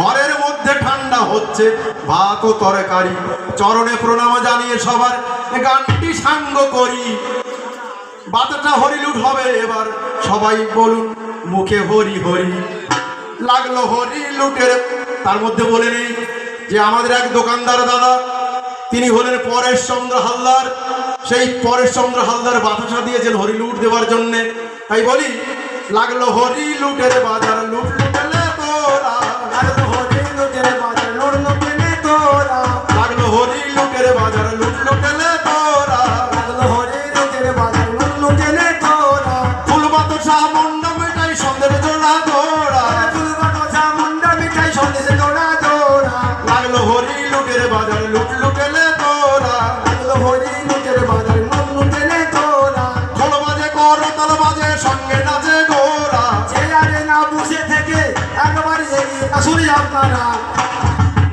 ঘরের মধ্যে ঠান্ডা হচ্ছে, ভাত ও তরকারি। চরণে প্রণাম জানিয়ে সবার গানটি সাঙ্গ করি। বাতাটা হরিলুট হবে এবার, সবাই বলুন, মুখে হরি হরি। লাগল হরি লুটের, তার মধ্যে বলে নেই যে আমাদের এক দোকানদার দাদা, তিনি হলেন পরেশ চন্দ্র হালদার। সেই পরেশ চন্দ্র হালদার বাতাসা দিয়েছেন হরি লুট দেওয়ার জন্যে। তাই বলি, লাগল হরি লুটের বাজার লুট।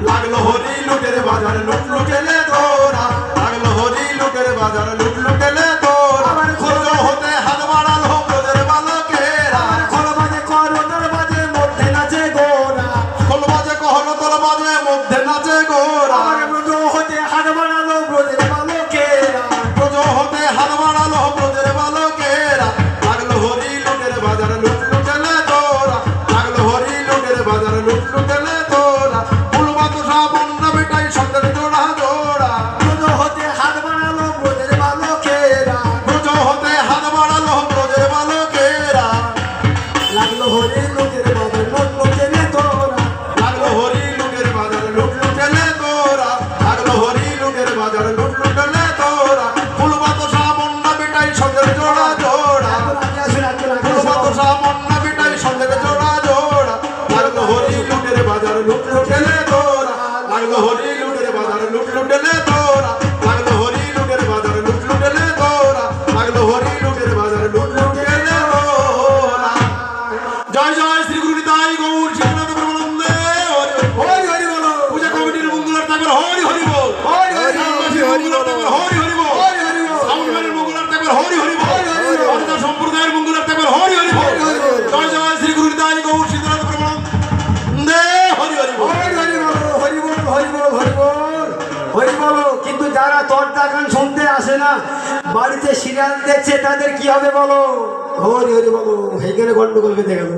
লাগল হরি লুটের বাজার লুট লুটেলে তোরা। লাগল হরি লুটের বাজার লুট লুটেলে তোরা। খোল হতে হাত বাড়াল হোক তোদের বালকেরা খোল বাজে তোর বাজে মধ্যে নাচে গোরা। খোল বাজে কহল তোর বাজে মধ্যে নাচে গোরা। আমার আলো প্রজের পর্দা গান শুনতে আসে না। বাড়িতে সিরিয়াল দেখছে, তাদের কি হবে বলো? হরি হরি বলো সেইখানে গন্ডগোল বেঁধে গেল।